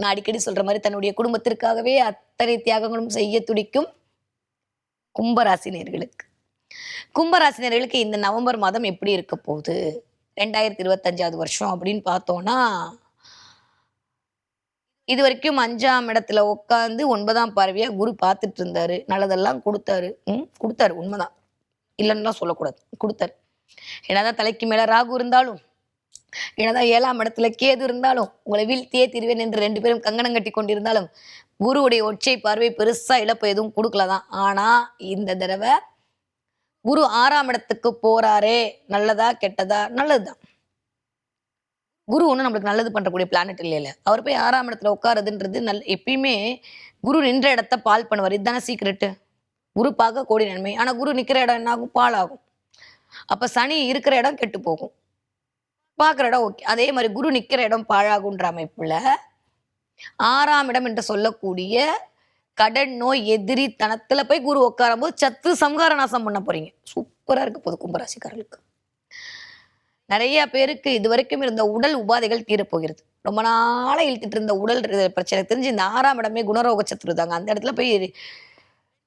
நான் அடிக்கடி சொல்ற மாதிரி தன்னுடைய குடும்பத்திற்காகவே அத்தனை தியாகங்களும் செய்ய துடிக்கும் கும்பராசினியர்களுக்கு. கும்பராசினியர்களுக்கு இந்த நவம்பர் மாதம் எப்படி இருக்க போகுது? ரெண்டாயிரத்தி இருபத்தஞ்சாவது வருஷம் அப்படின்னு பார்த்தோம்னா இது வரைக்கும் அஞ்சாம் இடத்துல உட்காந்து ஒன்பதாம் பார்வையா குரு பார்த்துட்டு இருந்தாரு நல்லதெல்லாம் கொடுத்தாரு. ம் கொடுத்தாரு. உண்மைதான். இல்லைன்னுலாம் சொல்லக்கூடாது. கொடுத்தாரு. என்னதான் தலைக்கு மேல ராகு இருந்தாலும் என்னதான் ஏழாம் இடத்துல கேது இருந்தாலும் உங்களை வீழ்த்தியே தீர்வேன் என்று ரெண்டு பேரும் கங்கணம் கட்டி கொண்டிருந்தாலும் குருவுடைய ஒற்றை பார்வை பெருசா இழப்பு எதுவும் கொடுக்கலதான். ஆனா இந்த தடவை குரு ஆறாம் இடத்துக்கு போறாரே நல்லதா கெட்டதா? நல்லதுதான். குரு ஒன்றும் நம்மளுக்கு நல்லது பண்ணக்கூடிய பிளானட் இல்லையில. அவர் போய் ஆறாம் இடத்துல உட்காருதுன்றது நல் எப்பயுமே குரு நின்ற இடத்த பால் பண்ணுவார். இதுதானே சீக்ரெட்டு குரு பார்க்க கோடி நன்மை. ஆனா குரு நிக்கிற இடம் என்ன ஆகும் பால் ஆகும் அப்ப சனி இருக்கிற இடம் கெட்டு போகும். பார்க்குற இடம் ஓகே அதே மாதிரி குரு நிற்கிற இடம் பாழாகுன்ற அமைப்புல ஆறாம் இடம் என்று சொல்லக்கூடிய கடன் நோய் எதிரி தனத்துல போய் குரு உட்காரும் போது சத்து சம்ஹார நாசம் பண்ண போறீங்க. சூப்பரா இருக்கு போது கும்பராசிக்காரர்களுக்கு. நிறைய பேருக்கு இது வரைக்கும் இருந்த உடல் உபாதைகள் தீரப்போகிறது ரொம்ப நாளாக இழுத்துட்டு இருந்த உடல் பிரச்சனை தெரிஞ்சு இந்த ஆறாம் இடமே குணரோக சத்துரு தாங்க. அந்த இடத்துல போய்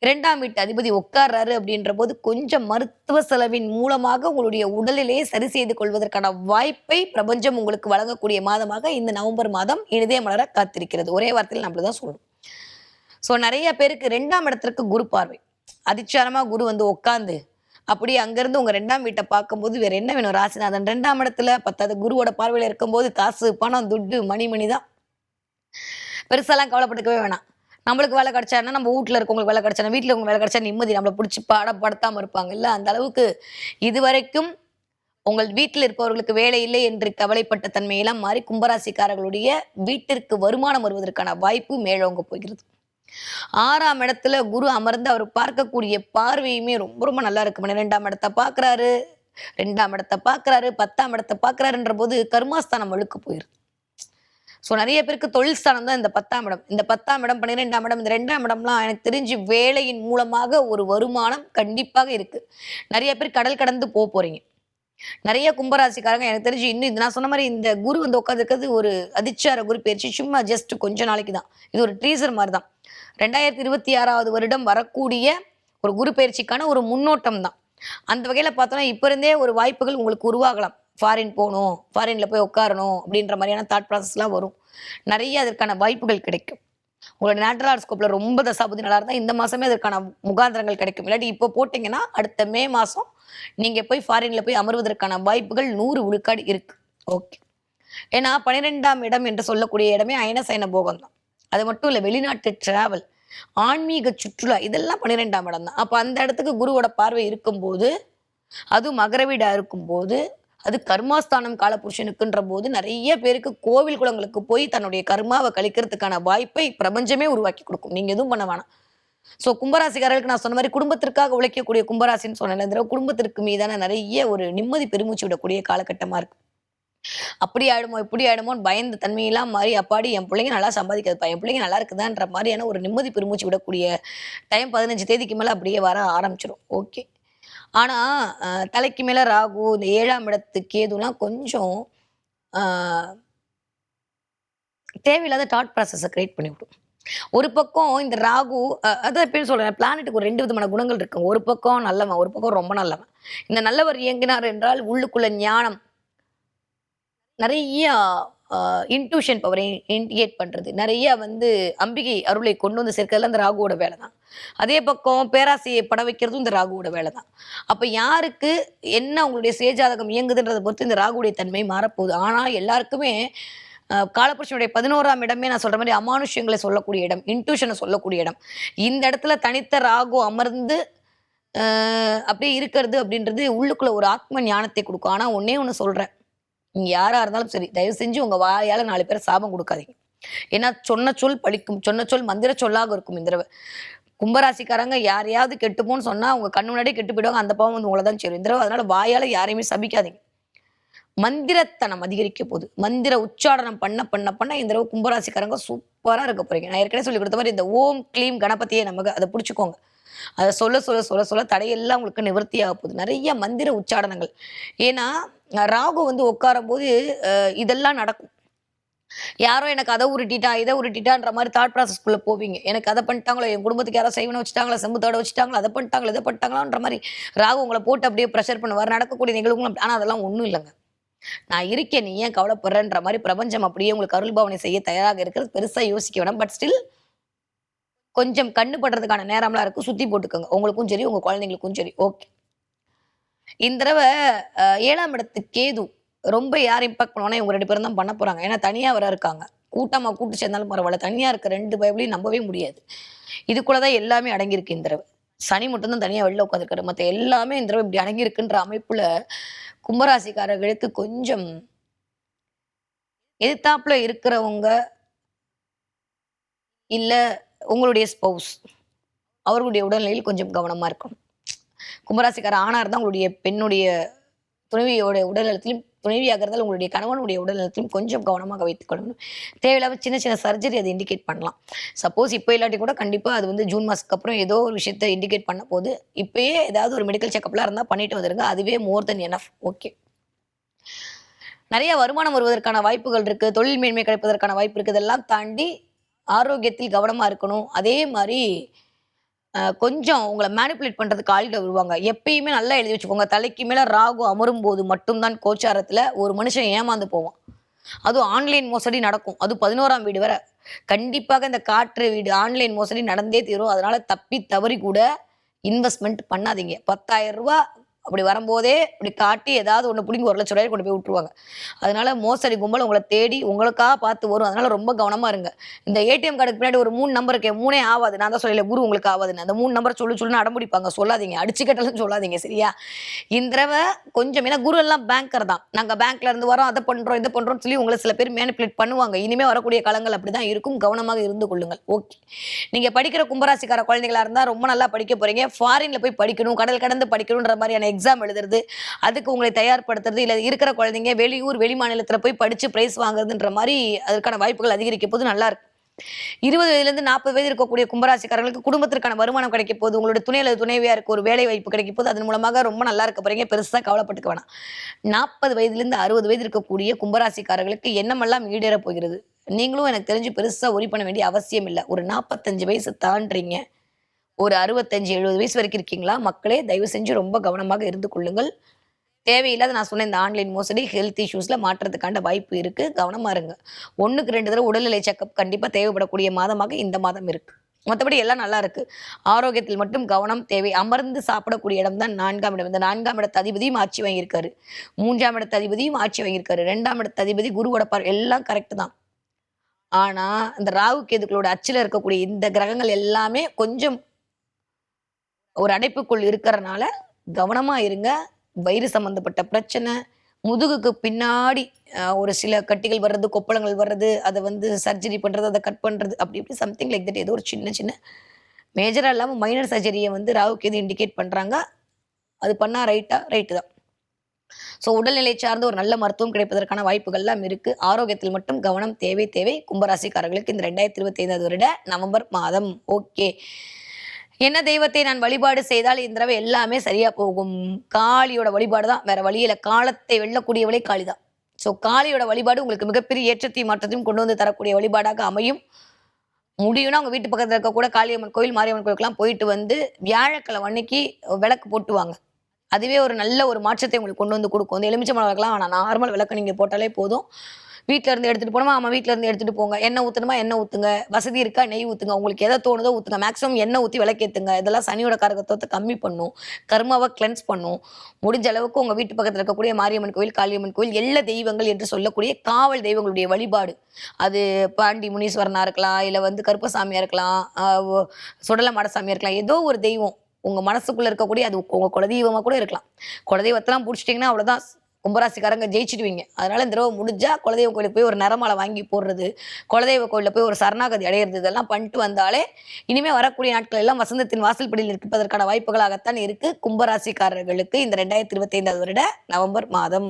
இரண்டாம் வீட்டு அதிபதி உட்கார்றாரு அப்படின்ற போது கொஞ்சம் மருத்துவ செலவின் மூலமாக உங்களுடைய உடலிலே சரி செய்து கொள்வதற்கான வாய்ப்பை பிரபஞ்சம் உங்களுக்கு வழங்கக்கூடிய மாதமாக இந்த நவம்பர் மாதம் இனிதே மலர காத்திருக்கிறது. ஒரே வார்த்தையில் நம்மள தான் சொல்லணும். ஸோ நிறைய பேருக்கு ரெண்டாம் இடத்திற்கு குரு பார்வை. அதிச்சாரமா குரு வந்து உட்காந்து அப்படி அங்கிருந்து உங்க ரெண்டாம் வீட்டை பார்க்கும்போது வேற என்ன வேணும்? ராசிநாதன் ரெண்டாம் இடத்துல பத்தாவது குருவோட பார்வையில இருக்கும்போது காசு பணம் துட்டு மணி மணி தான் பெருசாலாம் கவலைப்பட்டுக்கவே வேணாம். நம்மளுக்கு வேலை கிடைச்சானா நம்ம வீட்டில் இருக்கவங்களுக்கு வேலை கிடைச்சா வீட்டில் உங்க வேலை கிடைச்சா நிம்மதி நம்மளை பிடிச்சி பாடப்படுத்தாம இருப்பாங்க. இல்லை அந்த அளவுக்கு இதுவரைக்கும் உங்கள் வீட்டில் இருப்பவர்களுக்கு வேலை இல்லை என்று கவலைப்பட்ட தன்மையெல்லாம் மாறி கும்பராசிக்காரர்களுடைய வீட்டிற்கு வருமானம் வருவதற்கான வாய்ப்பு மேலோங்க போகிறது. ஆறாம் இடத்துல குரு அமர்ந்து அவர் பார்க்கக்கூடிய பார்வையுமே ரொம்ப ரொம்ப நல்லா இருக்கும் பன்னிரெண்டாம் இடத்த பார்க்குறாரு ரெண்டாம் இடத்த பார்க்குறாரு பத்தாம் இடத்த பார்க்குறாருன்ற போது கர்மாஸ்தானம் வழுக்கு போயிருக்கு ஸோ நிறைய பேருக்கு தொழில் ஸ்தானம் தான் இந்த பத்தாம் இடம். இந்த பத்தாம் இடம் பன்னிரெண்டாம் இடம் இந்த ரெண்டாம் இடம்லாம் எனக்கு தெரிஞ்சு வேலையின் மூலமாக ஒரு வருமானம் கண்டிப்பாக இருக்கு. நிறைய பேர் கடல் கடந்து போக போறீங்க. நிறைய கும்பராசிக்காரங்க எனக்கு தெரிஞ்சு இன்னும் இது நான் சொன்ன மாதிரி இந்த குரு வந்து உட்காந்துருக்கிறது ஒரு அதிச்சார குரு பயிற்சி. சும்மா ஜஸ்ட் கொஞ்ச நாளைக்கு தான். இது ஒரு ட்ரீசர் மாதிரி தான். ரெண்டாயிரத்தி இருபத்தி ஆறாவது வருடம் வரக்கூடிய ஒரு குரு பயிற்சிக்கான ஒரு முன்னோட்டம் தான். அந்த வகையில் பார்த்தோன்னா இப்போ இருந்தே ஒரு வாய்ப்புகள் உங்களுக்கு உருவாகலாம். ஃபாரின் போகணும் ஃபாரினில் போய் உட்காரணும் அப்படின்ற மாதிரியான தாட் ப்ராசஸ்லாம் வரும். நிறைய அதற்கான வாய்ப்புகள் கிடைக்கும். உங்களோட நேட்டரல் ஸ்கோப்பில் ரொம்ப தசாபதி நல்லா இருந்தால் இந்த மாதமே அதற்கான முகாந்திரங்கள் கிடைக்கும். இல்லாட்டி இப்போ போட்டிங்கன்னா அடுத்த மே மாதம் நீங்கள் போய் ஃபாரினில் போய் அமர்வதற்கான வாய்ப்புகள் நூறு விழுக்காடு இருக்குது ஓகே ஏன்னா பன்னிரெண்டாம் இடம் என்று சொல்லக்கூடிய இடமே அயன சயன போகம் தான். அது மட்டும் இல்லை வெளிநாட்டு டிராவல் ஆன்மீக சுற்றுலா இதெல்லாம் பன்னிரெண்டாம் இடம் தான். அப்போ அந்த இடத்துக்கு குருவோட பார்வை இருக்கும்போது அது மகரவீடாக இருக்கும்போது அது கர்மாஸ்தானம் காலபுருஷனுக்குன்ற போது நிறைய பேருக்கு கோவில் குளங்களுக்கு போய் தன்னுடைய கர்மாவை கழிக்கிறதுக்கான வாய்ப்பை பிரபஞ்சமே உருவாக்கி கொடுக்கும். நீங்க எதுவும் பண்ண வேணாம். ஸோ கும்பராசிக்காரர்களுக்கு நான் சொன்ன மாதிரி குடும்பத்திற்காக உழைக்கக்கூடிய கும்பராசின்னு சொன்னேன் இந்த தடவை குடும்பத்திற்கு மீதான நிறைய ஒரு நிம்மதி பெருமூச்சு விடக்கூடிய காலகட்டமா இருக்கு. அப்படி ஆயிடுமோ இப்படி ஆயிடுமோன்னு பயந்த தன்மையெல்லாம் மாறி அப்பாடி என் பிள்ளைங்க நல்லா சம்பாதிக்காதுப்பா என் பிள்ளைங்க நல்லா இருக்குதான்ற மாதிரியான ஒரு நிம்மதி பெருமூச்சு விடக்கூடிய டைம் பதினஞ்சு தேதிக்கு மேல அப்படியே வர ஆரம்பிச்சிடும் ஓகே ஆனா தலைக்கு மேல ராகு இந்த ஏழாம் இடத்து கேதுலாம் கொஞ்சம் ஆஹ், தேவையில்லாத தாட் ப்ராசஸை கிரியேட் பண்ணி விடும். ஒரு பக்கம் இந்த ராகு அதான் எப்பயும் சொல்றேன் பிளானெட்டுக்கு ஒரு ரெண்டு விதமான குணங்கள் இருக்கு ஒரு பக்கம் நல்லவன் ஒரு பக்கம் ரொம்ப நல்லவன். இந்த நல்லவர் இயங்கினார் என்றால் உள்ளுக்குள்ள ஞானம் நிறைய இன்ட்யூஷன் பவரை இன்டிகேட் பண்ணுறது நிறைய வந்து அம்பிகை அருளை கொண்டு வந்து சேர்க்கறதுல அந்த ராகுவோட வேலை தான். அதே பக்கம் பேராசையை பட வைக்கிறதும் இந்த ராகுவோட வேலை தான். அப்போ யாருக்கு என்ன உங்களுடைய சேஜாதகம் இயங்குதுன்றதை பொறுத்து இந்த ராகுடைய தன்மை மாறப்போகுது. ஆனால் எல்லாருக்குமே காலபுருஷனுடைய பதினோராம் இடமே நான் சொல்கிற மாதிரி அமானுஷ்யங்களை சொல்லக்கூடிய இடம் இன்ட்யூஷனை சொல்லக்கூடிய இடம். இந்த இடத்துல தனித்த ராகு அமர்ந்து அப்படியே இருக்கிறது அப்படின்றது உள்ளுக்குள்ள ஒரு ஆத்ம ஞானத்தை கொடுக்கும். ஆனால் ஒன்னே ஒன்று சொல்கிறேன் நீங்கள் யாரா இருந்தாலும் சரி தயவு செஞ்சு உங்க வாயால நாலு பேர் சாபம் கொடுக்காதீங்க. ஏன்னா சொன்ன சொல் பழிக்கும் சொன்ன சொல் மந்திர சொல்லாக இருக்கும் இந்த தடவை. கும்பராசிக்காரங்க யாரையாவது கெட்டுப்போன்னு சொன்னா அவங்க கண்ணு முன்னாடியே கெட்டு போயிடுவாங்க அந்த பாவம் வந்து உங்களை தான் சேரும். இந்த தடவை அதனால வாயால யாரையுமே சபிக்காதீங்க. மந்திரத்தனம் அதிகரிக்க போகுது. மந்திர உச்சாடனம் பண்ண பண்ண பண்ண இந்த தடவை கும்பராசிக்காரங்க சூப்பரா இருக்க போறீங்க. நான் ஏற்கனவே சொல்லி கொடுத்த மாதிரி இந்த ஓம் க்ளீம் கணபதியே நமக்கு அதை பிடிச்சிக்கோங்க. அதை சொல்ல சொல்ல சொல்ல சொல்ல தடையெல்லாம் உங்களுக்கு நிவர்த்தி ஆக போகுது. நிறைய மந்திர உச்சாடனங்கள் ஏன்னா ராகு வந்து உட்காரும் போது இதெல்லாம் நடக்கும். யாரோ எனக்கு அதை உருட்டிட்டா இதை உருட்டிட்டான்ற மாதிரி தாட் ப்ராசஸ்க்குள்ளே போவீங்க. எனக்கு அதை பண்ணிட்டாங்களோ என் குடும்பத்துக்கு யாரோ செய்வனை வச்சுட்டாங்களா செம்புத்தோட வச்சுட்டாங்களோ வச்சுட்டாங்களா அதை பண்ணிட்டாங்களா இதை பண்ணிட்டாங்களான்ற மாதிரி ராகு உங்களை போட்டு அப்படியே ப்ரெஷர் பண்ணுவார். நடக்கக்கூடிய நிகழ்வுகளும் ஆனால் அதெல்லாம் ஒன்றும் இல்லைங்க. நான் இருக்கேன் நீ ஏன் கவலைப்படுறன்ற மாதிரி பிரபஞ்சம் அப்படியே உங்களுக்கு அருள் பாவனை செய்ய தயாராக இருக்கிறது. பெருசாக யோசிக்க வேணாம். பட் ஸ்டில் கொஞ்சம் கண்ணு படுறதுக்கான நேரம்லாம் இருக்கு. சுற்றி போட்டுக்கோங்க. உங்களுக்கும் சரி உங்கள் குழந்தைங்களுக்கும் சரி. ஓகே இந்த தடவை ஏழாம் இடத்து கேது ரொம்ப யார் இம்பாக்ட் பண்ணுவானா இவங்க ரெண்டு பேரும் தான் பண்ண போறாங்க. ஏன்னா தனியா வர இருக்காங்க. கூட்டமாக கூட்டு சேர்ந்தாலும் பரவாயில்ல. தனியாக இருக்க ரெண்டு பைபிளையும் நம்பவே முடியாது. இதுக்குள்ளதான் எல்லாமே அடங்கியிருக்கு இந்த தடவை. சனி மட்டும்தான் தனியாக வெளில உட்காந்துருக்காரு மற்ற எல்லாமே இந்த தடவை இப்படி அடங்கியிருக்குன்ற அமைப்பில் கும்பராசிக்காரர்களுக்கு கொஞ்சம் எதிர்த்தாப்புல இருக்கிறவங்க இல்லை உங்களுடைய ஸ்பௌஸ் அவர்களுடைய உடல்நிலையில் கொஞ்சம் கவனமாக இருக்கணும். கும்பராசிக்கார ஆணா இருந்தால் உங்களுடைய பெண்ணுடைய துணைவியோட உடல்நலத்திலும் துணைவியாக இருந்தால் உங்களுடைய கணவனுடைய உடல்நலத்திலும் கொஞ்சம் கவனமாக வைத்துக் கொள்ளணும். தேவையில்லாமல் சின்ன சின்ன சர்ஜரி அதை இண்டிகேட் பண்ணலாம். சப்போஸ் இப்போ இல்லாட்டி கூட கண்டிப்பாக அது வந்து ஜூன் மாதத்துக்கு அப்புறம் ஏதோ ஒரு விஷயத்தை இண்டிகேட் பண்ண போது இப்போயே ஏதாவது ஒரு மெடிக்கல் செக்கப்லாம் இருந்தால் பண்ணிட்டு வந்துருங்க. அதுவே மோர் தென் எனஃப் ஓகே நிறைய வருமானம் வருவதற்கான வாய்ப்புகள் இருக்கு. தொழில் மேன்மை கிடைப்பதற்கான வாய்ப்பு இருக்கு. இதெல்லாம் தாண்டி ஆரோக்கியத்தில் கவனமா இருக்கணும். அதே மாதிரி கொஞ்சம் உங்களை மேனிப்புலேட் பண்றதுக்கு ஆள்கள் வருவாங்க எப்பயுமே நல்லா எழுதி வச்சுக்கோங்க. தலைக்கு மேல ராகு அமரும் போது மட்டும்தான் கோச்சாரத்துல ஒரு மனுஷன் ஏமாந்து போவான். அதுவும் ஆன்லைன் மோசடி நடக்கும். அது பதினோராம் வீடு வர. கண்டிப்பாக இந்த காற்று வீடு ஆன்லைன் மோசடி நடந்தே தீரும். அதனால தப்பி தவறி கூட இன்வெஸ்ட்மெண்ட் பண்ணாதீங்க. பத்தாயிரம் ரூபாய் அப்படி வரும்போதே இப்படி காட்டி ஏதாவது ஒன்று பிடிங்கி ஒரு லட்சம் ரூபாய் கொண்டு போய் விட்டுருவாங்க. அதனால மோசடி கும்பல் உங்களை தேடி உங்களுக்காக பார்த்து வரும். அதனால ரொம்ப கவனமாக இருங்க. இந்த ஏடிஎம் கார்டுக்கு பின்னாடி ஒரு மூணு நம்பர் இருக்கே மூணே ஆகாது நான் தான் சொல்லல குரு உங்களுக்கு ஆகாதுன்னு அந்த மூணு நம்பர் சொல்லு சொல்லுன்னு அடம்பிடிப்பாங்க. சொல்லாதீங்க. அடிச்சு கட்டலாம் சொல்லாதீங்க சரியா? இந்த தடவை கொஞ்சம் ஏன்னா குரு எல்லாம் பேங்கர் தான். நாங்கள் பேங்க்ல இருந்து வரோம் அதை பண்ணுறோம் இதை பண்ணுறோம்னு சொல்லி உங்களை சில பேர் மேனிப்புலேட் பண்ணுவாங்க. இனிமே வரக்கூடிய காலங்கள் அப்படிதான் இருக்கும். கவனமாக இருந்து கொள்ளுங்கள். ஓகே நீங்கள் படிக்கிற கும்பராசிக்கார குழந்தைகளாக இருந்தால் ரொம்ப நல்லா படிக்க போறீங்க. ஃபாரின்ல போய் படிக்கணும் கடல் கடந்து படிக்கணுன்ற மாதிரியான எக்ஸாம் எழுதுறது அதுக்கு உங்களை தயார்படுத்துறது இல்லை இருக்கிற குழந்தைங்க வெளியூர் வெளி மாநிலத்தில் போய் படித்து ப்ரைஸ் வாங்குறதுன்ற மாதிரி அதற்கான வாய்ப்புகள் அதிகரிக்க போது நல்லா இருக்கு. இருபது வயதுலேருந்து நாற்பது வயது இருக்கக்கூடிய கும்பராசிக்காரர்களுக்கு குடும்பத்திற்கான வருமானம் கிடைக்க போது உங்களுடைய துணை அல்லது துணைவியா இருக்க ஒரு வேலை வாய்ப்பு கிடைக்க போது அதன் மூலமாக ரொம்ப நல்லா இருக்க போறீங்க. பெருசாக கவலைப்பட்டுக்க வேணாம். நாற்பது வயதுலேருந்து அறுபது வயது இருக்கக்கூடிய கும்பராசிக்காரர்களுக்கு எண்ணமெல்லாம் ஈடேற போகிறது. நீங்களும் எனக்கு தெரிஞ்சு பெருசாக ஒரி பண்ண வேண்டிய அவசியம் இல்லை. ஒரு நாற்பத்தஞ்சு வயசு தாண்டுறீங்க. ஒரு அறுபத்தஞ்சு எழுபது வயசு வரைக்கும் இருக்கீங்களா? மக்களே தயவு செஞ்சு ரொம்ப கவனமாக இருந்து கொள்ளுங்கள். தேவையில்லாத நான் சொன்ன இந்த ஆன்லைன் மோசடி ஹெல்த் இஷ்யூஸில் மாற்றத்துக்கான வாய்ப்பு இருக்குது கவனமாக இருங்க. ஒன்றுக்கு ரெண்டு தடவை உடல்நிலை செக்கப் கண்டிப்பாக தேவைப்படக்கூடிய மாதமாக இந்த மாதம் இருக்குது மற்றபடி எல்லாம் நல்லா இருக்கு. ஆரோக்கியத்தில் மட்டும் கவனம் தேவை. அமர்ந்து சாப்பிடக்கூடிய இடம் தான் நான்காம் இடம். இந்த நான்காம் இடத்த அதிபதியும் ஆட்சி வாங்கியிருக்காரு. மூன்றாம் இடத்த அதிபதியும் ஆட்சி வாங்கியிருக்காரு. ரெண்டாம் இடத்த அதிபதி குருவோட பார் எல்லாம் கரெக்ட் தான். ஆனால் இந்த ராகு கேதுக்களோட அச்சில் இருக்கக்கூடிய இந்த கிரகங்கள் எல்லாமே கொஞ்சம் ஒரு அடைப்புக்குள் இருக்கிறனால கவனமா இருங்க. வயிறு சம்பந்தப்பட்ட பிரச்சனை முதுகுக்கு பின்னாடி ஒரு சில கட்டிகள் வர்றது கொப்பளங்கள் வர்றது அதை வந்து சர்ஜரி பண்றது அதை கட் பண்றது அப்படி இப்படி சம்திங் லைக் தட் ஏதோ ஒரு சின்ன சின்ன மேஜரா இல்லாமல் மைனர் சர்ஜரியை வந்து ராகுக்கு எது இண்டிகேட் பண்றாங்க. அது பண்ணா ரைட்டா ரைட்டு தான். ஸோ உடல்நிலை சார்ந்த ஒரு நல்ல மருத்துவம் கிடைப்பதற்கான வாய்ப்புகள்லாம் இருக்கு. ஆரோக்கியத்தில் மட்டும் கவனம் தேவை தேவை. கும்பராசிக்காரர்களுக்கு இந்த ரெண்டாயிரத்தி இருபத்தி ஐந்தாவது வருட நவம்பர் மாதம். ஓகே என்ன தெய்வத்தை நான் வழிபாடு செய்தால் இந்த தடவை எல்லாமே சரியா போகும்? காளியோட வழிபாடு தான். வேற வழியில காலத்தை வெல்லக்கூடியவளே காளி தான் ஸோ காளியோட வழிபாடு உங்களுக்கு மிகப்பெரிய ஏற்றத்தையும் மாற்றத்தையும் கொண்டு வந்து தரக்கூடிய வழிபாடாக அமையும். முடியும்னா அவங்க வீட்டு பக்கத்தில் இருக்க கூட காளியம்மன் கோயில் மாரியம்மன் கோயிலுக்குலாம் போயிட்டு வந்து வியாழக்கிழமை அன்னைக்கு விளக்கு போட்டுவாங்க. அதுவே ஒரு நல்ல ஒரு மாற்றத்தை உங்களுக்கு கொண்டு வந்து கொடுக்கும். இந்த எலுமிச்சம்பழம் விளக்கெல்லாம் நான் நார்மல் விளக்கு நீங்கள் போட்டாலே போதும். வீட்ல இருந்து எடுத்துட்டு போனோமா ஆமா வீட்ல இருந்து எடுத்துட்டு போங்க. எண்ணெய் ஊத்தணுமா? எண்ணெய் ஊத்துங்க. வசதி இருக்கா? நெய் ஊத்துங்க. உங்களுக்கு எதை தோணுதோ ஊத்துங்க. மேக்ஸிமம் எண்ணெய் ஊத்தி விளக்கேத்துங்க. இதெல்லாம் சனியோட காரகத்துவத்தை கம்மி பண்ணும். கர்மாவை கிளென்ஸ் பண்ணும். முடிஞ்ச அளவுக்கு உங்க வீட்டு பக்கத்துல இருக்கக்கூடிய மாரியம்மன் கோயில் காளியம்மன் கோயில் எல்லா தெய்வங்கள் என்று சொல்லக்கூடிய காவல் தெய்வங்களுடைய வழிபாடு. அது பாண்டி முனீஸ்வரனா இருக்கலாம் இல்ல வந்து கருப்பசாமியா இருக்கலாம் சுடல மாடசாமியா இருக்கலாம். ஏதோ ஒரு தெய்வம் உங்க மனசுக்குள்ள இருக்கக்கூடிய அது உங்க குலதெய்வமா கூட இருக்கலாம். குலதெய்வத்தெல்லாம் பிடிச்சிட்டிங்கன்னா அவ்வளவுதான். கும்பராசிக்காரங்க ஜெயிச்சிடுவீங்க. அதனால இந்த தடவை முடிஞ்சா குலதெய்வ கோயிலுக்கு போய் ஒரு நிறமாலை வாங்கி போடுறது குலதெய்வ கோயிலில் போய் ஒரு சரணாகதி அடையிறது இதெல்லாம் பண்ணிட்டு வந்தாலே இனிமேல் வரக்கூடிய நாட்கள் எல்லாம் வசந்தத்தின் வாசல்படியில் இருப்பதற்கான வாய்ப்புகளாகத்தான் இருக்கு கும்பராசிக்காரர்களுக்கு இந்த ரெண்டாயிரத்தி இருபத்தி ஐந்தாவது வருட நவம்பர் மாதம்.